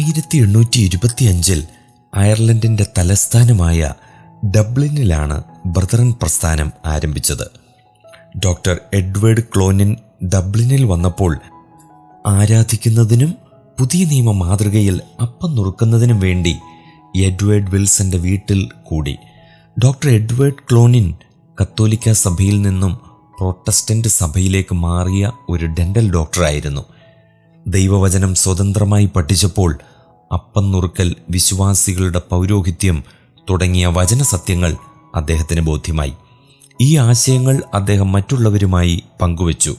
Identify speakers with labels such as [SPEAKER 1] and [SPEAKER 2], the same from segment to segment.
[SPEAKER 1] ആയിരത്തി എണ്ണൂറ്റി ഇരുപത്തിയഞ്ചിൽ അയർലൻഡിന്റെ തലസ്ഥാനമായ ഡബ്ലിനിലാണ് ബ്രദറൻ പ്രസ്ഥാനം ആരംഭിച്ചത്. ഡോക്ടർ എഡ്വേർഡ് ക്ലോനിൻ ഡബ്ലിനിൽ വന്നപ്പോൾ ആരാധിക്കുന്നതിനും പുതിയ നിയമ മാതൃകയിൽ അപ്പം നുറുക്കുന്നതിനും വേണ്ടി എഡ്വേർഡ് വിൽസന്റെ വീട്ടിൽ കൂടി. ഡോക്ടർ എഡ്വേർഡ് ക്ലോനിൻ കത്തോലിക്ക സഭയിൽ നിന്നും പ്രൊട്ടസ്റ്റന്റ് സഭയിലേക്ക് മാറിയ ഒരു ഡെന്റൽ ഡോക്ടറായിരുന്നു. ദൈവവചനം സ്വതന്ത്രമായി പഠിച്ചപ്പോൾ അപ്പം നുറുക്കൽ വിശ്വാസികളുടെ പൗരോഹിത്യം തുടങ്ങിയ വചനസത്യങ്ങൾ അദ്ദേഹത്തിന് ബോധ്യമായി. ഈ ആശയങ്ങൾ അദ്ദേഹം മറ്റുള്ളവരുമായി പങ്കുവച്ചു.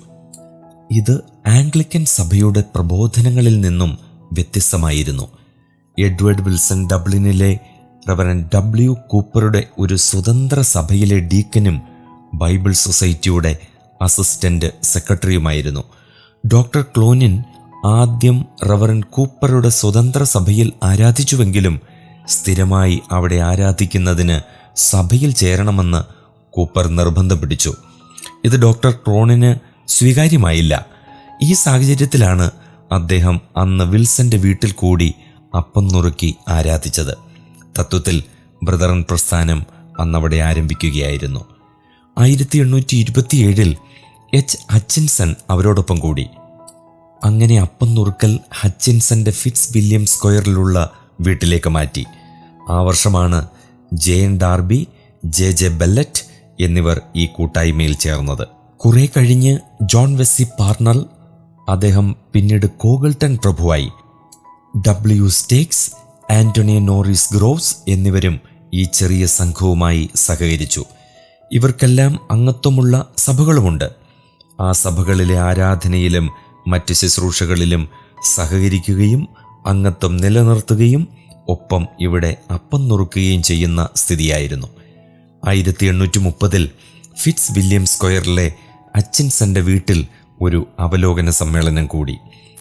[SPEAKER 1] ഇത് ആംഗ്ലിക്കൻ സഭയുടെ പ്രബോധനങ്ങളിൽ നിന്നും വ്യത്യസ്തമായിരുന്നു. എഡ്വേർഡ് വിൽസൺ ഡബ്ലിനിലെ റവറൻ ഡബ്ല്യു കൂപ്പറുടെ ഒരു സ്വതന്ത്ര സഭയിലെ ഡീക്കനും ബൈബിൾ സൊസൈറ്റിയുടെ അസിസ്റ്റന്റ് സെക്രട്ടറിയുമായിരുന്നു. ഡോക്ടർ ക്ലോനിൻ ആദ്യം റവറൻ കൂപ്പറുടെ സ്വതന്ത്ര സഭയിൽ ആരാധിച്ചുവെങ്കിലും സ്ഥിരമായി അവിടെ ആരാധിക്കുന്നതിന് സഭയിൽ ചേരണമെന്ന് കൂപ്പർ നിർബന്ധം പിടിച്ചു. ഇത് ഡോക്ടർ ക്രോണിന് സ്വീകാര്യമായില്ല. ഈ സാഹചര്യത്തിലാണ് അദ്ദേഹം അന്ന് വിൽസന്റെ വീട്ടിൽ കൂടി അപ്പം നുറുക്കി ആരാധിച്ചത്. തത്വത്തിൽ ബ്രദറൻ പ്രസ്ഥാനം അന്നവിടെ ആരംഭിക്കുകയായിരുന്നു. ആയിരത്തി എണ്ണൂറ്റി ഇരുപത്തിയേഴിൽ എച്ച്. ഹച്ചിൻസൺ അവരോടൊപ്പം കൂടി. അങ്ങനെ അപ്പം നുറുക്കൽ ഹച്ചിൻസന്റെ ഫിറ്റ്സ് വില്യം സ്ക്വയറിലുള്ള വീട്ടിലേക്ക് മാറ്റി. ആ വർഷമാണ് J N Darby J J Bellett എന്നിവർ ഈ കൂട്ടായ്മയിൽ ചേർന്നത്. കുറെ കഴിഞ്ഞ് ജോൺ വെസ്സി പാർണർ അദ്ദേഹം പിന്നീട് Congleton പ്രഭുവായി. W Stokes Anthony Norris Groves എന്നിവരും ഈ ചെറിയ സംഘവുമായി സഹകരിച്ചു. ഇവർക്കെല്ലാം അംഗത്വമുള്ള സഭകളുമുണ്ട്. ആ സഭകളിലെ ആരാധനയിലും മറ്റ് ശുശ്രൂഷകളിലും സഹകരിക്കുകയും അംഗത്വം നിലനിർത്തുകയും ഒപ്പം ഇവിടെ അപ്പം നുറുക്കുകയും ചെയ്യുന്ന സ്ഥിതിയായിരുന്നു. ആയിരത്തി എണ്ണൂറ്റി മുപ്പതിൽ ഫിറ്റ്സ് വില്യം സ്ക്വയറിലെ അച്ചിൻസന്റെ വീട്ടിൽ ഒരു അവലോകന സമ്മേളനം കൂടി.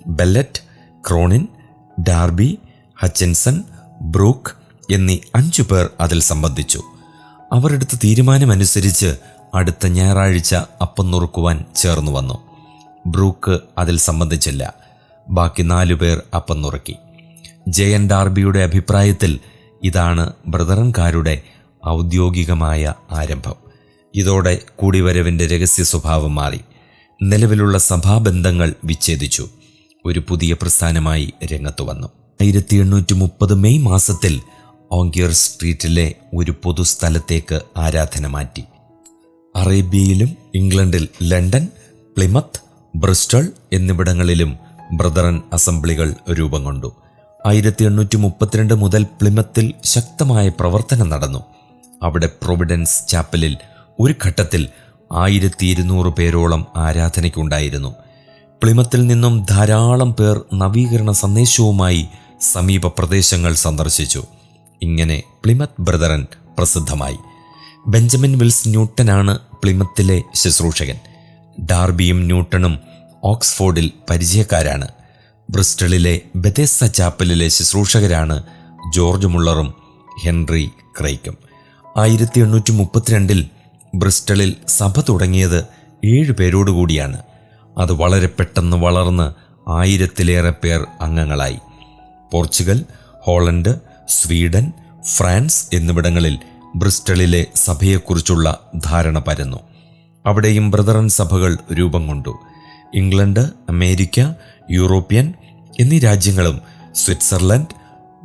[SPEAKER 1] Bellett Cronin Darby Hutchinson Brooke എന്നീ അഞ്ചു പേർ അതിൽ സംബന്ധിച്ചു. അവരെടുത്ത തീരുമാനമനുസരിച്ച് അടുത്ത ഞായറാഴ്ച അപ്പം നുറുക്കുവാൻ ചേർന്നു വന്നു. ബ്രൂക്ക് അതിൽ സംബന്ധിച്ചില്ല. ബാക്കി നാലു പേർ അപ്പം നുറുക്കി ജയൻ ഡാർബിയുടെ അഭിപ്രായത്തിൽ ഇതാണ് ബ്രദറൻകാരുടെ ഔദ്യോഗികമായ ആരംഭം. ഇതോടെ കൂടിവരവിന്റെ രഹസ്യ സ്വഭാവം മാറി. നിലവിലുള്ള സഭാബന്ധങ്ങൾ വിച്ഛേദിച്ചു. ഒരു പുതിയ പ്രസ്ഥാനമായി രംഗത്തു വന്നു. ആയിരത്തി എണ്ണൂറ്റി മുപ്പത് മെയ് മാസത്തിൽ ഓങ്കിയർ സ്ട്രീറ്റിലെ ഒരു പൊതുസ്ഥലത്തേക്ക് ആരാധന മാറ്റി. അറേബ്യയിലും ഇംഗ്ലണ്ടിൽ ലണ്ടൻ പ്ലിമത്ത് ബ്രിസ്റ്റൾ എന്നിവിടങ്ങളിലും ബ്രദറൻ അസംബ്ലികൾ രൂപം കൊണ്ടു. ആയിരത്തി എണ്ണൂറ്റി മുപ്പത്തിരണ്ട് മുതൽ പ്ലിമത്തിൽ ശക്തമായ പ്രവർത്തനം നടന്നു. അവിടെ പ്രൊവിഡൻസ് ചാപ്പലിൽ ഒരു ഘട്ടത്തിൽ ആയിരത്തി ഇരുന്നൂറ് പേരോളം ആരാധനയ്ക്കുണ്ടായിരുന്നു. പ്ലിമത്തിൽ നിന്നും ധാരാളം പേർ നവീകരണ സന്ദേശവുമായി സമീപ പ്രദേശങ്ങൾ സന്ദർശിച്ചു. ഇങ്ങനെ പ്ലിമത്ത് ബ്രദറൻ പ്രസിദ്ധമായി. ബെഞ്ചമിൻ വിൽസ് ന്യൂട്ടനാണ് പ്ലിമത്തിലെ ശുശ്രൂഷകൻ. ഡാർബിയും ന്യൂട്ടണും ഓക്സ്ഫോർഡിൽ പരിചയക്കാരാണ്. ബ്രിസ്റ്റളിലെ ബെതേസ ചാപ്പലിലെ ശുശ്രൂഷകരാണ് ജോർജ് മുള്ളറും ഹെൻറി ക്രൈക്കും ആയിരത്തി എണ്ണൂറ്റി മുപ്പത്തിരണ്ടിൽ ബ്രിസ്റ്റളിൽ സഭ തുടങ്ങിയത് ഏഴ് പേരോടുകൂടിയാണ് അത് വളരെ പെട്ടെന്ന് വളർന്ന് ആയിരത്തിലേറെ പേർ അംഗങ്ങളായി. പോർച്ചുഗൽ ഹോളണ്ട് സ്വീഡൻ ഫ്രാൻസ് എന്നിവിടങ്ങളിൽ ബ്രിസ്റ്റളിലെ സഭയെക്കുറിച്ചുള്ള ധാരണ പരന്നു. അവിടെയും ബ്രദറൻ സഭകൾ രൂപം കൊണ്ടു. ഇംഗ്ലണ്ട് അമേരിക്ക യൂറോപ്യൻ എന്നീ രാജ്യങ്ങളും സ്വിറ്റ്സർലൻഡ്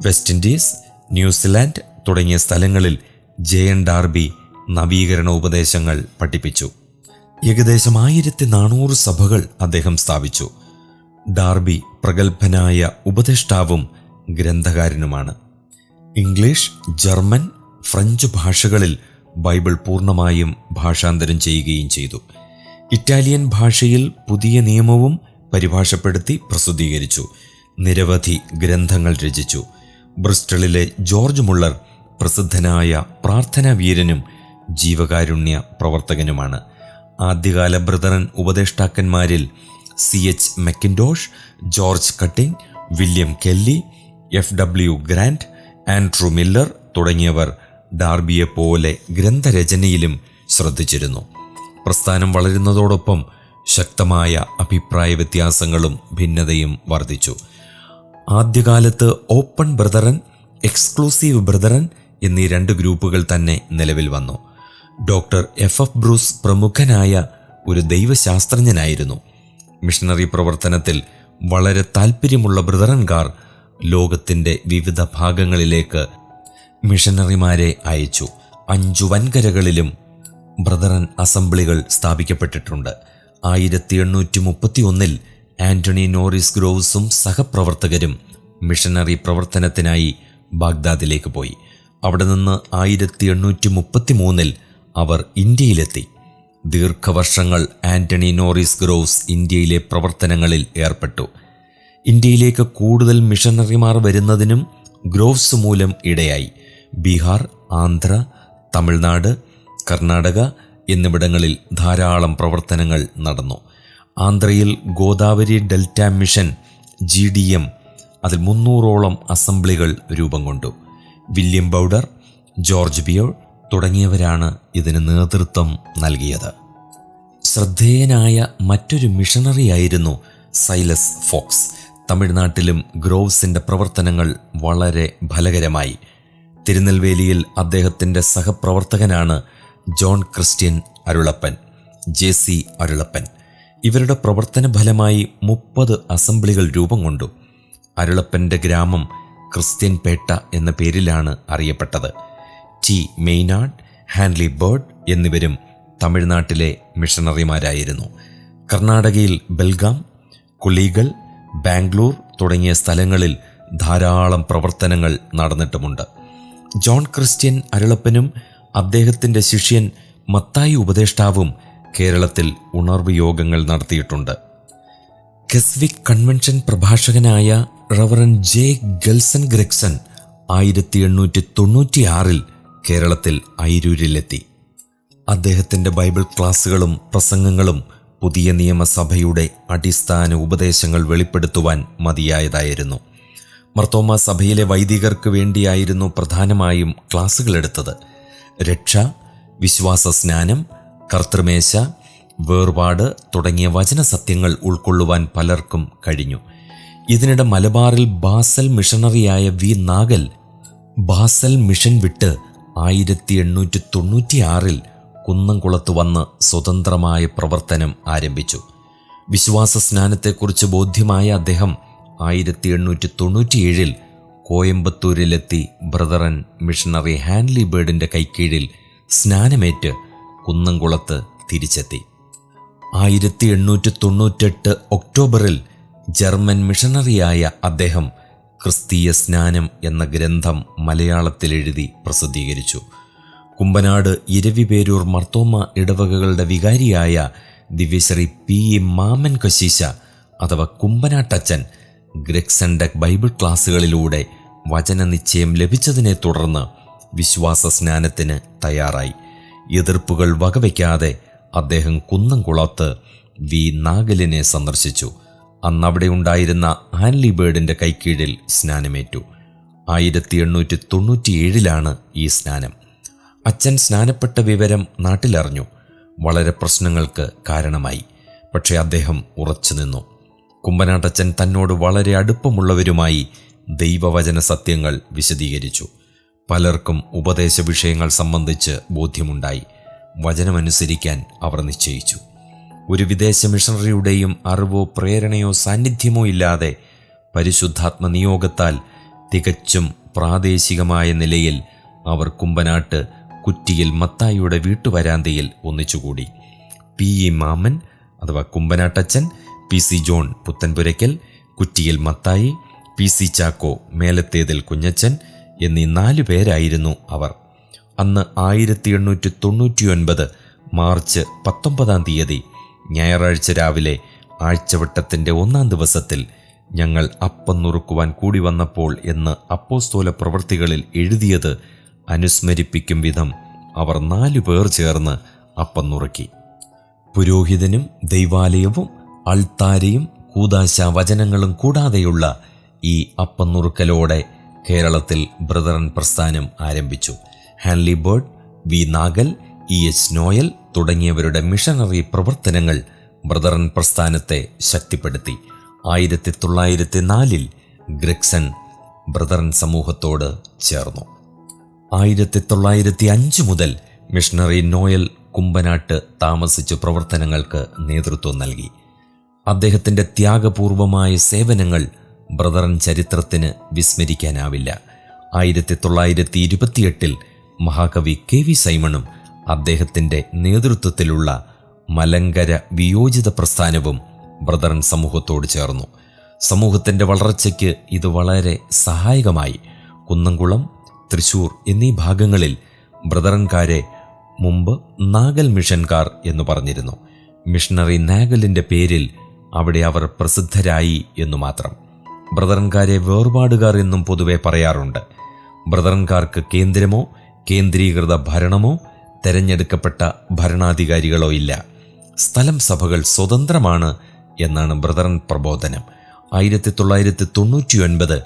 [SPEAKER 1] വെസ്റ്റ് ഇൻഡീസ് ന്യൂസിലാൻഡ് തുടങ്ങിയ സ്ഥലങ്ങളിൽ ജെ എൻ ഡാർബി നവീകരണ ഉപദേശങ്ങൾ പഠിപ്പിച്ചു. ഏകദേശം ആയിരത്തി നാനൂറ് സഭകൾ അദ്ദേഹം സ്ഥാപിച്ചു. ഡാർബി പ്രഗത്ഭനായ ഉപദേഷ്ടാവും ഗ്രന്ഥകാരനുമാണ്. ഇംഗ്ലീഷ് ജർമ്മൻ ഫ്രഞ്ച് ഭാഷകളിൽ ബൈബിൾ പൂർണമായും ഭാഷാന്തരം ചെയ്യുകയും ചെയ്തു. ഇറ്റാലിയൻ ഭാഷയിൽ പുതിയ നിയമവും പരിഭാഷപ്പെടുത്തി പ്രസിദ്ധീകരിച്ചു. നിരവധി ഗ്രന്ഥങ്ങൾ രചിച്ചു. ബ്രിസ്റ്റളിലെ ജോർജ് മുള്ളർ പ്രസിദ്ധനായ പ്രാർത്ഥനാ വീരനും ജീവകാരുണ്യ പ്രവർത്തകനുമാണ്. ആദ്യകാല Brethren ഉപദേഷ്ടാക്കന്മാരിൽ C H Mackintosh George Cutting William Kelly F W Grant Andrew Miller തുടങ്ങിയവർ ഡാർബിയെ പോലെ ഗ്രന്ഥരചനയിലും ശ്രദ്ധിച്ചിരുന്നു. പ്രസ്ഥാനം വളരുന്നതോടൊപ്പം ശക്തമായ അഭിപ്രായ വ്യത്യാസങ്ങളും ഭിന്നതയും വർദ്ധിച്ചു. ആദ്യകാലത്ത് ഓപ്പൺ ബ്രദറൻ എക്സ്ക്ലൂസീവ് ബ്രദറൻ എന്നീ രണ്ട് ഗ്രൂപ്പുകൾ തന്നെ നിലവിൽ വന്നു. Doctor F. എഫ്. ബ്രൂസ് പ്രമുഖനായ ഒരു ദൈവശാസ്ത്രജ്ഞനായിരുന്നു. മിഷണറി പ്രവർത്തനത്തിൽ വളരെ താൽപ്പര്യമുള്ള ബ്രദറൻകാർ ലോകത്തിന്റെ വിവിധ ഭാഗങ്ങളിലേക്ക് മിഷനറിമാരെ അയച്ചു. അഞ്ചു വൻകരകളിലും ബ്രദറൻ അസംബ്ലികൾ സ്ഥാപിക്കപ്പെട്ടിട്ടുണ്ട്. ആയിരത്തി എണ്ണൂറ്റി മുപ്പത്തി ഒന്നിൽ ആന്റണി നോറിസ് ഗ്രോവ്സും സഹപ്രവർത്തകരും മിഷനറി പ്രവർത്തനത്തിനായി ബാഗ്ദാദിലേക്ക് പോയി. അവിടെ നിന്ന് ആയിരത്തി എണ്ണൂറ്റി മുപ്പത്തി മൂന്നിൽ അവർ ഇന്ത്യയിലെത്തി. ദീർഘവർഷങ്ങൾ ആന്റണി നോറിസ് ഗ്രോവ്സ് ഇന്ത്യയിലെ പ്രവർത്തനങ്ങളിൽ ഏർപ്പെട്ടു. ഇന്ത്യയിലേക്ക് കൂടുതൽ മിഷനറിമാർ വരുന്നതിനും ഗ്രോവ്സ് മൂലം ഇടയായി. ബീഹാർ ആന്ധ്ര തമിഴ്നാട് കർണാടക എന്നിവിടങ്ങളിൽ ധാരാളം പ്രവർത്തനങ്ങൾ നടന്നു. ആന്ധ്രയിൽ Godavari delta mission G D M അതിൽ മുന്നൂറോളം അസംബ്ലികൾ രൂപം കൊണ്ടു. വില്യം ബൗഡർ ജോർജ് ബിയോൾ തുടങ്ങിയവരാണ് ഇതിന് നേതൃത്വം നൽകിയത്. ശ്രദ്ധേയനായ മറ്റൊരു മിഷണറിയായിരുന്നു സൈലസ് ഫോക്സ്. തമിഴ്നാട്ടിലും ഗ്രോവ്സിന്റെ പ്രവർത്തനങ്ങൾ വളരെ ഫലകരമായി. തിരുനെൽവേലിയിൽ അദ്ദേഹത്തിന്റെ സഹപ്രവർത്തകനാണ് John Christian Arulappan J C Arulappan. ഇവരുടെ പ്രവർത്തന ഫലമായി മുപ്പത് അസംബ്ലികൾ രൂപം കൊണ്ടു. അരുളപ്പന്റെ ഗ്രാമം ക്രിസ്ത്യൻ പേട്ട എന്ന പേരിലാണ് അറിയപ്പെട്ടത്. ടി മെയ്നാഡ് ഹാൻലി ബേർഡ് എന്നിവരും തമിഴ്നാട്ടിലെ മിഷണറിമാരായിരുന്നു. കർണാടകയിൽ ബെൽഗാം കുളികൾ ബാംഗ്ലൂർ തുടങ്ങിയ സ്ഥലങ്ങളിൽ ധാരാളം പ്രവർത്തനങ്ങൾ നടന്നിട്ടുമുണ്ട്. ജോൺ ക്രിസ്ത്യൻ അരുളപ്പനും അദ്ദേഹത്തിന്റെ ശിഷ്യൻ മത്തായി ഉപദേഷ്ടാവും കേരളത്തിൽ ഉണർവ് യോഗങ്ങൾ നടത്തിയിട്ടുണ്ട്. കെസ്വിക് കൺവെൻഷൻ പ്രഭാഷകനായ റവറൻ ജെ ഗൽസൺ ഗ്രെക്സൺ ആയിരത്തി എണ്ണൂറ്റി തൊണ്ണൂറ്റിയാറിൽ കേരളത്തിൽ ഐരൂരിലെത്തി അദ്ദേഹത്തിന്റെ ബൈബിൾ ക്ലാസ്സുകളും പ്രസംഗങ്ങളും പുതിയ നിയമസഭയുടെ അടിസ്ഥാന ഉപദേശങ്ങൾ വെളിപ്പെടുത്തുവാൻ മതിയായതായിരുന്നു. മർത്തോമ സഭയിലെ വൈദികർക്ക് വേണ്ടിയായിരുന്നു പ്രധാനമായും ക്ലാസ്സുകൾ എടുത്തത് രക്ഷ വിശ്വാസ സ്നാനം കർത്തൃമേശ വേർപാട് തുടങ്ങിയ വചന സത്യങ്ങൾ ഉൾക്കൊള്ളുവാൻ പലർക്കും കഴിഞ്ഞു. ഇതിനിടെ മലബാറിൽ ബാസൽ മിഷണറിയായ വി നാഗൽ ബാസൽ മിഷൻ വിട്ട് ആയിരത്തി എണ്ണൂറ്റി തൊണ്ണൂറ്റിയാറിൽ കുന്നംകുളത്ത് വന്ന് സ്വതന്ത്രമായ പ്രവർത്തനം ആരംഭിച്ചു. വിശ്വാസ സ്നാനത്തെക്കുറിച്ച് ബോധ്യമായ അദ്ദേഹം ആയിരത്തി എണ്ണൂറ്റി തൊണ്ണൂറ്റിയേഴിൽ കോയമ്പത്തൂരിലെത്തി ബ്രദറൻ മിഷണറി ഹാൻലി ബേർഡിന്റെ കൈക്കീഴിൽ സ്നാനമേറ്റ് കുന്നംകുളത്ത് തിരിച്ചെത്തി. ആയിരത്തി എണ്ണൂറ്റി തൊണ്ണൂറ്റെട്ട് ഒക്ടോബറിൽ ജർമ്മൻ മിഷണറിയായ അദ്ദേഹം ക്രിസ്തീയ സ്നാനം എന്ന ഗ്രന്ഥം മലയാളത്തിൽ എഴുതി പ്രസിദ്ധീകരിച്ചു. കുമ്പനാട് ഇരവിപേരൂർ മർത്തോമ ഇടവകകളുടെ വികാരിയായ ദിവ്യശ്രീ പി. ഇ മാമൻ കശീശ അഥവാ കുമ്പനാട്ടച്ചൻ ഗ്രെക്സന്റെ ബൈബിൾ ക്ലാസ്സുകളിലൂടെ വചന വചനനിശ്ചയം ലഭിച്ചതിനെ തുടർന്ന് വിശ്വാസ സ്നാനത്തിന് തയ്യാറായി. എതിർപ്പുകൾ വകവയ്ക്കാതെ അദ്ദേഹം കുന്നംകുളത്ത് വി നാഗലിനെ സന്ദർശിച്ചു. അന്നവിടെ ഉണ്ടായിരുന്ന ആൻലി ബേർഡിന്റെ കൈക്കീഴിൽ സ്നാനമേറ്റു. ആയിരത്തി എണ്ണൂറ്റി തൊണ്ണൂറ്റിയേഴിലാണ് ഈ സ്നാനം. അച്ഛൻ സ്നാനപ്പെട്ട വിവരം നാട്ടിലറിഞ്ഞു. വളരെ പ്രശ്നങ്ങൾക്ക് കാരണമായി. പക്ഷേ അദ്ദേഹം ഉറച്ചു നിന്നു കുമ്പനാട്ടച്ചൻ തന്നോട് വളരെ അടുപ്പമുള്ളവരുമായി ദൈവവചന സത്യങ്ങൾ വിശദീകരിച്ചു. പലർക്കും ഉപദേശ വിഷയങ്ങൾ സംബന്ധിച്ച് ബോധ്യമുണ്ടായി. വചനമനുസരിക്കാൻ അവർ നിശ്ചയിച്ചു. ഒരു വിദേശ മിഷണറിയുടെയും അറിവോ പ്രേരണയോ സാന്നിധ്യമോ ഇല്ലാതെ പരിശുദ്ധാത്മ നിയോഗത്താൽ തികച്ചും പ്രാദേശികമായ നിലയിൽ അവർ കുമ്പനാട്ട് കുറ്റിയിൽ മത്തായിയുടെ വീട്ടുവരാന്തയിൽ ഒന്നിച്ചുകൂടി. പി ഇ മാമൻ അഥവാ Kumbanattachan P C John Puthenpurackal Kuttiyil Mathai P C Chacko Melathethil Kunjachan എന്നീ നാലു പേരായിരുന്നു അവർ. അന്ന് ആയിരത്തി എണ്ണൂറ്റി തൊണ്ണൂറ്റിയൊൻപത് മാർച്ച് പത്തൊമ്പതാം തീയതി ഞായറാഴ്ച രാവിലെ ആഴ്ചവട്ടത്തിന്റെ ഒന്നാം ദിവസത്തിൽ ഞങ്ങൾ അപ്പം നുറുക്കുവാൻ കൂടി വന്നപ്പോൾ എന്ന് അപ്പോസ്തോല പ്രവൃത്തികളിൽ എഴുതിയത് അനുസ്മരിപ്പിക്കും വിധം അവർ നാലു പേർ ചേർന്ന് അപ്പം നുറുക്കി പുരോഹിതനും ദൈവാലയവും അൾത്താരയും കൂതാശ വചനങ്ങളും കൂടാതെയുള്ള ഈ അപ്പനുറുക്കലോടെ കേരളത്തിൽ ബ്രദറൻ പ്രസ്ഥാനം ആരംഭിച്ചു. Handley Bird V Nagel E H Noel തുടങ്ങിയവരുടെ മിഷണറി പ്രവർത്തനങ്ങൾ ബ്രദറൻ പ്രസ്ഥാനത്തെ ശക്തിപ്പെടുത്തി. ആയിരത്തി തൊള്ളായിരത്തി നാലിൽ ഗ്രിക്സൺ ബ്രദറൻ സമൂഹത്തോട് ചേർന്നു. ആയിരത്തി തൊള്ളായിരത്തി അഞ്ച് മുതൽ മിഷണറി നോയൽ കുമ്പനാട്ട് താമസിച്ച് പ്രവർത്തനങ്ങൾക്ക് നേതൃത്വം നൽകി. അദ്ദേഹത്തിന്റെ ത്യാഗപൂർവമായ സേവനങ്ങൾ ബ്രദറൻ ചരിത്രത്തിന് വിസ്മരിക്കാനാവില്ല. ആയിരത്തി തൊള്ളായിരത്തി ഇരുപത്തിയെട്ടിൽ മഹാകവി കെ വി സൈമണും അദ്ദേഹത്തിന്റെ നേതൃത്വത്തിലുള്ള മലങ്കര വിയോജിത പ്രസ്ഥാനവും ബ്രദറൻ സമൂഹത്തോട് ചേർന്നു. സമൂഹത്തിന്റെ വളർച്ചയ്ക്ക് ഇത് വളരെ സഹായകമായി. കുന്നംകുളം തൃശൂർ എന്നീ ഭാഗങ്ങളിൽ ബ്രദറൻകാരെ മുമ്പ് നാഗൽ മിഷൻകാർ എന്ന് പറഞ്ഞിരുന്നു. മിഷണറി നാഗലിന്റെ പേരിൽ അവിടെ അവർ പ്രസിദ്ധരായി എന്നു മാത്രം. ബ്രദറൻകാരെ വേർപാടുകാർ എന്നും പൊതുവെ പറയാറുണ്ട്. ബ്രദറൻകാർക്ക് കേന്ദ്രമോ കേന്ദ്രീകൃത ഭരണമോ തെരഞ്ഞെടുക്കപ്പെട്ട ഭരണാധികാരികളോ ഇല്ല. സ്ഥലം സഭകൾ സ്വതന്ത്രമാണ് എന്നാണ് ബ്രദറൻ പ്രബോധനം. ആയിരത്തി തൊള്ളായിരത്തി തൊണ്ണൂറ്റി ഒൻപത്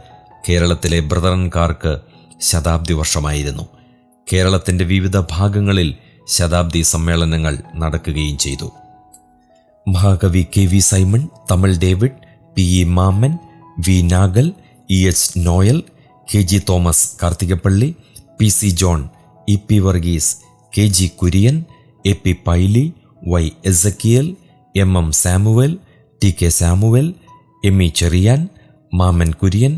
[SPEAKER 1] കേരളത്തിലെ ബ്രദറൻകാർക്ക് ശതാബ്ദി വർഷമായിരുന്നു. കേരളത്തിന്റെ വിവിധ ഭാഗങ്ങളിൽ ശതാബ്ദി സമ്മേളനങ്ങൾ നടക്കുകയും ചെയ്തു. മഹാകവി K V Simon Tamil David P E Mammen V Nagel E H Noel K G Thomas Karthikappally P C John E P Varghese K G Kurian A P Paily Y Ezekiel M M Samuel T K Samuel M E Cherian Mammen Kurian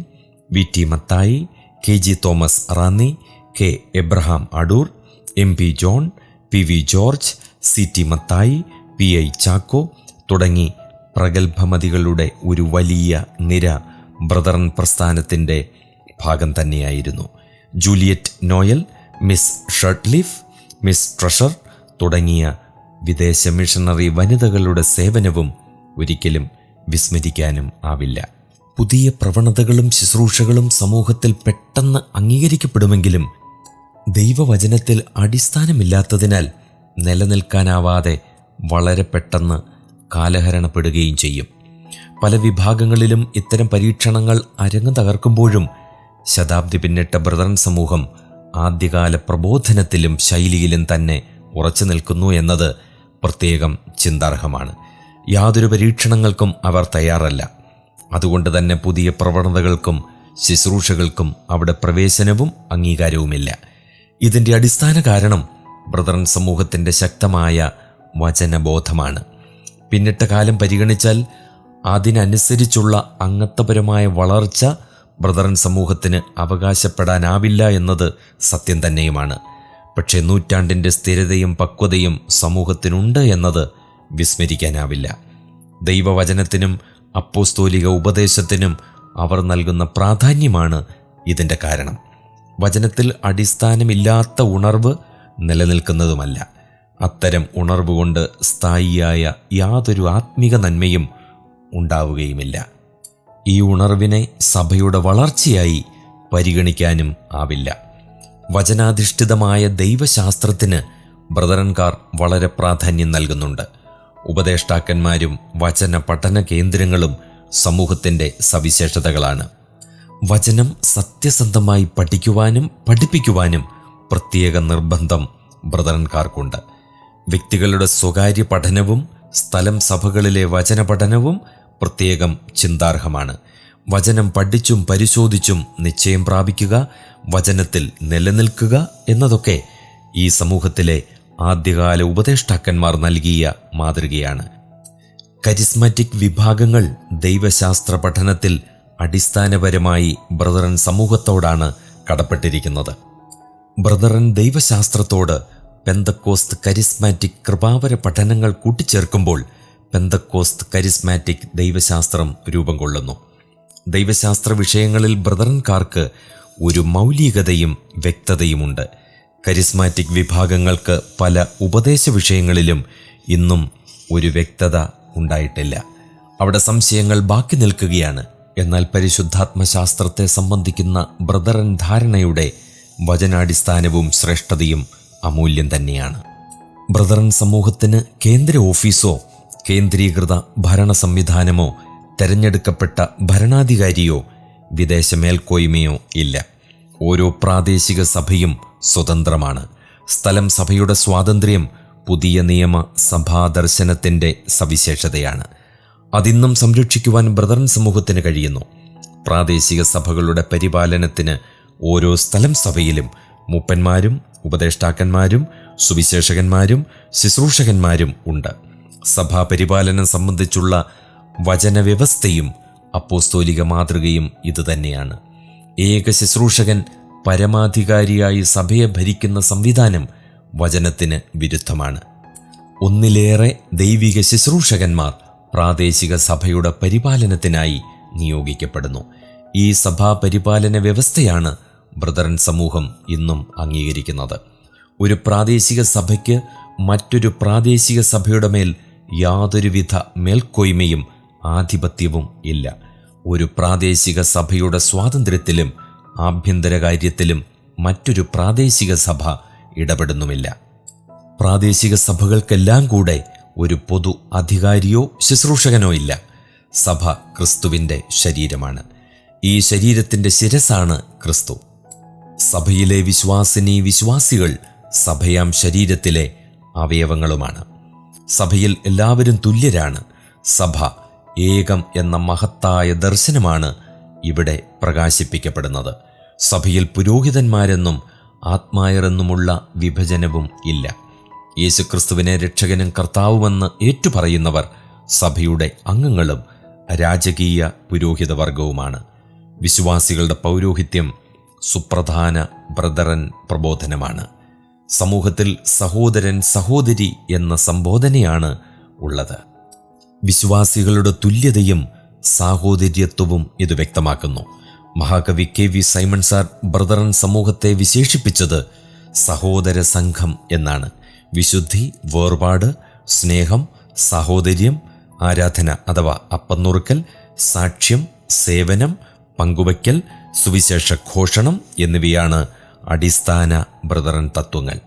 [SPEAKER 1] V T Mathai K G Thomas Ranni K Abraham Adoor M P John P V George C T Mathai P I Chacko തുടങ്ങി പ്രഗത്ഭമതികളുടെ ഒരു വലിയ നിര Brethren പ്രസ്ഥാനത്തിന്റെ ഭാഗം തന്നെയായിരുന്നു. Juliet Noel Miss Shirtliff Miss Treasure തുടങ്ങിയ വിദേശ missionary വനിതകളുടെ സേവനവും ഒരിക്കലും വിസ്മരിക്കാനും ആവില്ല. പുതിയ പ്രവണതകളും ശുശ്രൂഷകളും സമൂഹത്തിൽ പെട്ടെന്ന് അംഗീകരിക്കപ്പെടുമെങ്കിലും ദൈവവചനത്തിൽ അടിസ്ഥാനമില്ലാത്തതിനാൽ നിലനിൽക്കാനാവാതെ വളരെ പെട്ടെന്ന് കാലഹരണപ്പെടുകയും ചെയ്യും. പല വിഭാഗങ്ങളിലും ഇത്തരം പരീക്ഷണങ്ങൾ അരങ്ങ് തകർക്കുമ്പോഴും ശതാബ്ദി പിന്നിട്ട ബ്രദറൻ സമൂഹം ആദ്യകാല പ്രബോധനത്തിലും ശൈലിയിലും തന്നെ ഉറച്ചു നിൽക്കുന്നു എന്നത് പ്രത്യേകം ചിന്താർഹമാണ്. യാതൊരു പരീക്ഷണങ്ങൾക്കും അവർ തയ്യാറല്ല. അതുകൊണ്ട് തന്നെ പുതിയ പ്രവണതകൾക്കും ശുശ്രൂഷകൾക്കും അവിടെ പ്രവേശനവും അംഗീകാരവുമില്ല. ഇതിന്റെ അടിസ്ഥാന കാരണം ബ്രദറൻ സമൂഹത്തിന്റെ ശക്തമായ വചനബോധമാണ്. പിന്നിട്ട കാലം പരിഗണിച്ചാൽ അതിനനുസരിച്ചുള്ള അംഗത്വപരമായ വളർച്ച ബ്രദറൻ സമൂഹത്തിന് അവകാശപ്പെടാനാവില്ല എന്നത് സത്യം തന്നെയുമാണ്. പക്ഷേ നൂറ്റാണ്ടിന്റെ സ്ഥിരതയും പക്വതയും സമൂഹത്തിനുണ്ട് എന്നത് വിസ്മരിക്കാനാവില്ല. ദൈവവചനത്തിനും അപ്പോസ്തോലിക ഉപദേശത്തിനും അവർ നൽകുന്ന പ്രാധാന്യമാണ് ഇതിന്റെ കാരണം. വചനത്തിൽ അടിസ്ഥാനമില്ലാത്ത ഉണർവ് നിലനിൽക്കുന്നതുമല്ല. അത്തരം ഉണർവ് കൊണ്ട് സ്ഥായിയായ യാതൊരു ആത്മീക നന്മയും ഉണ്ടാവുകയുമില്ല. ഈ ഉണർവിനെ സഭയുടെ വളർച്ചയായി പരിഗണിക്കാനും ആവില്ല. വചനാധിഷ്ഠിതമായ ദൈവശാസ്ത്രത്തിന് ബ്രദറൻകാർ വളരെ പ്രാധാന്യം നൽകുന്നുണ്ട്. ഉപദേഷ്ടാക്കന്മാരും വചന പഠന കേന്ദ്രങ്ങളും സമൂഹത്തിന്റെ സവിശേഷതകളാണ്. വചനം സത്യസന്ധമായി പഠിക്കുവാനും പഠിപ്പിക്കുവാനും പ്രത്യേക നിർബന്ധം ബ്രദറൻകാർക്കുണ്ട്. വ്യക്തികളുടെ സ്വകാര്യ പഠനവും സ്ഥലം സഭകളിലെ വചന പഠനവും പ്രത്യേകം ചിന്താർഹമാണ്. വചനം പഠിച്ചും പരിശോധിച്ചും നിശ്ചയം പ്രാപിക്കുക വചനത്തിൽ നിലനിൽക്കുക എന്നതൊക്കെ ഈ സമൂഹത്തിലെ ആദ്യകാല ഉപദേഷ്ടാക്കന്മാർ നൽകിയ മാതൃകയാണ്. കരിസ്മാറ്റിക് വിഭാഗങ്ങൾ ദൈവശാസ്ത്ര പഠനത്തിൽ അടിസ്ഥാനപരമായി ബ്രദറൻ സമൂഹത്തോടാണ് കടപ്പെട്ടിരിക്കുന്നത്. ബ്രദറൻ ദൈവശാസ്ത്രത്തോട് പെന്തക്കോസ്ത് കരിസ്മാറ്റിക് കൃപാവര പഠനങ്ങൾ കൂട്ടിച്ചേർക്കുമ്പോൾ പെന്തക്കോസ്ത് കരിസ്മാറ്റിക് ദൈവശാസ്ത്രം രൂപം കൊള്ളുന്നു. ദൈവശാസ്ത്ര വിഷയങ്ങളിൽ ബ്രദറൻകാർക്ക് ഒരു മൗലികതയും വ്യക്തതയുമുണ്ട്. കരിസ്മാറ്റിക് വിഭാഗങ്ങൾക്ക് പല ഉപദേശ വിഷയങ്ങളിലും ഇന്നും ഒരു വ്യക്തത ഉണ്ടായിട്ടില്ല. അവിടെ സംശയങ്ങൾ ബാക്കി നിൽക്കുകയാണ്. എന്നാൽ പരിശുദ്ധാത്മശാസ്ത്രത്തെ സംബന്ധിക്കുന്ന ബ്രദറൻ ധാരണയുടെ വചനാടിസ്ഥാനവും ശ്രേഷ്ഠതയും അമൂല്യം തന്നെയാണ്. ബ്രദറൻ സമൂഹത്തിന് കേന്ദ്ര ഓഫീസോ കേന്ദ്രീകൃത ഭരണ സംവിധാനമോ തെരഞ്ഞെടുക്കപ്പെട്ട ഭരണാധികാരിയോ വിദേശ മേൽക്കോയ്മയോ ഇല്ല. ഓരോ പ്രാദേശിക സഭയും സ്വതന്ത്രമാണ്. സ്ഥലം സഭയുടെ സ്വാതന്ത്ര്യം പുതിയ നിയമ സഭാ ദർശനത്തിന്റെ സവിശേഷതയാണ്. അതിന്നും സംരക്ഷിക്കുവാൻ ബ്രദറൻ സമൂഹത്തിന് കഴിയുന്നു. പ്രാദേശിക സഭകളുടെ പരിപാലനത്തിന് ഓരോ സ്ഥലം സഭയിലും മൂപ്പന്മാരും ഉപദേഷ്ടാക്കന്മാരും സുവിശേഷകന്മാരും ശുശ്രൂഷകന്മാരും ഉണ്ട്. സഭാ പരിപാലനം സംബന്ധിച്ചുള്ള വചനവ്യവസ്ഥയും അപ്പോസ്തോലിക മാതൃകയും ഇതുതന്നെയാണ് ഏക ശുശ്രൂഷകൻ പരമാധികാരിയായി സഭയെ ഭരിക്കുന്ന സംവിധാനം വചനത്തിന് വിരുദ്ധമാണ്. ഒന്നിലേറെ ദൈവിക ശുശ്രൂഷകന്മാർ പ്രാദേശിക സഭയുടെ പരിപാലനത്തിനായി നിയോഗിക്കപ്പെടുന്നു. ഈ സഭാ പരിപാലന വ്യവസ്ഥയാണ് ബ്രദറൻ സമൂഹം ഇന്നും അംഗീകരിക്കുന്നത്. ഒരു പ്രാദേശിക സഭയ്ക്ക് മറ്റൊരു പ്രാദേശിക സഭയുടെ മേൽ യാതൊരുവിധ മേൽക്കോയ്മയും ആധിപത്യവും ഇല്ല. ഒരു പ്രാദേശിക സഭയുടെ സ്വാതന്ത്ര്യത്തിലും ആഭ്യന്തര കാര്യത്തിലും മറ്റൊരു പ്രാദേശിക സഭ ഇടപെടുന്നുമില്ല. പ്രാദേശിക സഭകൾക്കെല്ലാം കൂടെ ഒരു പൊതു അധികാരിയോ ശുശ്രൂഷകനോ ഇല്ല. സഭ ക്രിസ്തുവിന്റെ ശരീരമാണ്. ഈ ശരീരത്തിന്റെ ശിരസാണ് ക്രിസ്തു. സഭയിലെ വിശ്വാസിനി വിശ്വാസികൾ സഭയാം ശരീരത്തിലെ അവയവങ്ങളുമാണ്. സഭയിൽ എല്ലാവരും തുല്യരാണ്. സഭ ഏകം എന്ന മഹത്തായ ദർശനമാണ് ഇവിടെ പ്രകാശിപ്പിക്കപ്പെടുന്നത്. സഭയിൽ പുരോഹിതന്മാരെന്നും ആത്മായരെന്നുമുള്ള വിഭജനവും ഇല്ല. യേശുക്രിസ്തുവിനെ രക്ഷകനും കർത്താവുമെന്ന് ഏറ്റുപറയുന്നവർ സഭയുടെ അംഗങ്ങളും രാജകീയ പുരോഹിതവർഗവുമാണ്. വിശ്വാസികളുടെ പൗരോഹിത്യം സുപ്രധാന ബ്രദറൻ പ്രബോധനമാണ്. സമൂഹത്തിൽ സഹോദരൻ സഹോദരി എന്ന സംബോധനയാണ് ഉള്ളത്. വിശ്വാസികളുടെ തുല്യതയും സാഹോദര്യത്വവും ഇത് വ്യക്തമാക്കുന്നു. മഹാകവി K V Simon sir Brethren സമൂഹത്തെ വിശേഷിപ്പിച്ചത് സഹോദര സംഘം എന്നാണ്. വിശുദ്ധി വേർപാട് സ്നേഹം സാഹോദര്യം ആരാധന അഥവാ അപ്പന്നുറുക്കൽ സാക്ഷ്യം സേവനം പങ്കുവയ്ക്കൽ സുവിശേഷ ഘോഷണം എന്നിവയാണ് അടിസ്ഥാന ബ്രദറൻ തത്വങ്ങൾ.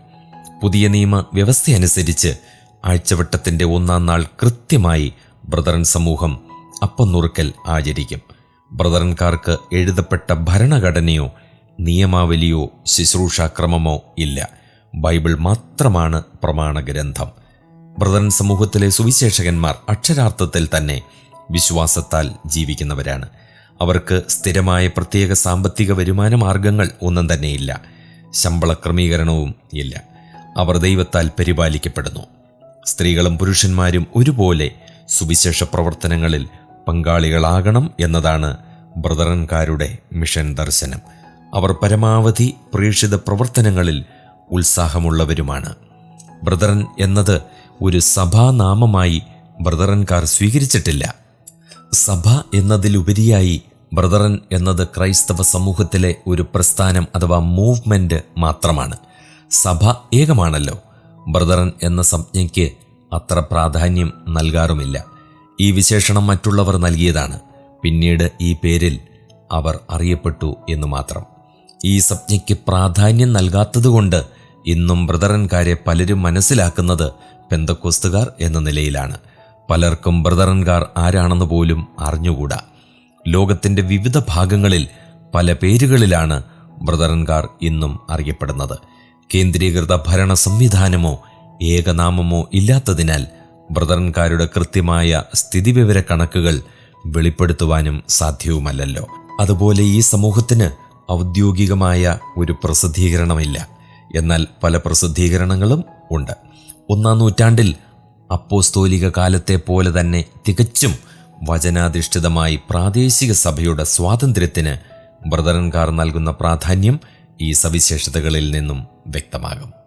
[SPEAKER 1] പുതിയ നിയമ വ്യവസ്ഥയനുസരിച്ച് ആഴ്ചവട്ടത്തിന്റെ ഒന്നാം നാൾ കൃത്യമായി ബ്രദറൻ സമൂഹം അപ്പം നുറുക്കൽ ആചരിക്കും. ബ്രദറൻകാർക്ക് എഴുതപ്പെട്ട ഭരണഘടനയോ നിയമാവലിയോ ശുശ്രൂഷാക്രമമോ ഇല്ല. ബൈബിൾ മാത്രമാണ് പ്രമാണ ഗ്രന്ഥം ബ്രദറൻ സമൂഹത്തിലെ സുവിശേഷകന്മാർ അക്ഷരാർത്ഥത്തിൽ തന്നെ വിശ്വാസത്താൽ ജീവിക്കുന്നവരാണ്. അവർക്ക് സ്ഥിരമായ പ്രത്യേക സാമ്പത്തിക വരുമാന മാർഗങ്ങൾ ഒന്നും തന്നെയില്ല. ശമ്പള ക്രമീകരണവും ഇല്ല. അവർ ദൈവത്താൽ പരിപാലിക്കപ്പെടുന്നു. സ്ത്രീകളും പുരുഷന്മാരും ഒരുപോലെ സുവിശേഷ പ്രവർത്തനങ്ങളിൽ പങ്കാളികളാകണം എന്നതാണ് ബ്രദറൻകാരുടെ മിഷൻ ദർശനം. അവർ പരമാവധി പ്രേക്ഷിത പ്രവർത്തനങ്ങളിൽ ഉത്സാഹമുള്ളവരുമാണ്. ബ്രദറൻ എന്നത് ഒരു സഭാനാമമായി ബ്രദറൻകാർ സ്വീകരിച്ചിട്ടില്ല. സഭ എന്നതിലുപരിയായി ബ്രദറൻ എന്നത് ക്രൈസ്തവ സമൂഹത്തിലെ ഒരു പ്രസ്ഥാനം അഥവാ മൂവ്മെന്റ് മാത്രമാണ്. സഭ ഏകമാണല്ലോ. ബ്രദറൻ എന്ന സംജ്ഞയ്ക്ക് അത്ര പ്രാധാന്യം നൽകാറുമില്ല. ഈ വിശേഷണം മറ്റുള്ളവർ നൽകിയതാണ്. പിന്നീട് ഈ പേരിൽ അവർ അറിയപ്പെട്ടു എന്ന് മാത്രം. ഈ സംജ്ഞയ്ക്ക് പ്രാധാന്യം നൽകാത്തതുകൊണ്ട് ഇന്നും ബ്രദറൻകാരെ പലരും മനസ്സിലാക്കുന്നത് പെന്തക്കോസ്തുകാർ എന്ന നിലയിലാണ്. പലർക്കും ബ്രദറൻകാർ ആരാണെന്ന് പോലും അറിഞ്ഞുകൂടാ. ലോകത്തിന്റെ വിവിധ ഭാഗങ്ങളിൽ പല പേരുകളിലാണ് ബ്രദറൻകാർ ഇന്നും അറിയപ്പെടുന്നത്. കേന്ദ്രീകൃത ഭരണ സംവിധാനമോ ഏകനാമമോ ഇല്ലാത്തതിനാൽ ബ്രദറൻകാരുടെ കൃത്യമായ സ്ഥിതിവിവര കണക്കുകൾ വെളിപ്പെടുത്തുവാനും സാധ്യവുമല്ലല്ലോ. അതുപോലെ ഈ സമൂഹത്തിന് ഔദ്യോഗികമായ ഒരു പ്രസിദ്ധീകരണമില്ല. എന്നാൽ പല പ്രസിദ്ധീകരണങ്ങളും ഉണ്ട്. ഒന്നാം നൂറ്റാണ്ടിൽ അപ്പോസ്തോലിക കാലത്തെ പോലെ തന്നെ തികച്ചും വചനാധിഷ്ഠിതമായി പ്രാദേശിക സഭയുടെ സ്വാതന്ത്ര്യത്തിന് ബ്രദറൻകാർ നൽകുന്ന പ്രാധാന്യം ഈ സവിശേഷതകളിൽ നിന്നും വ്യക്തമാകും.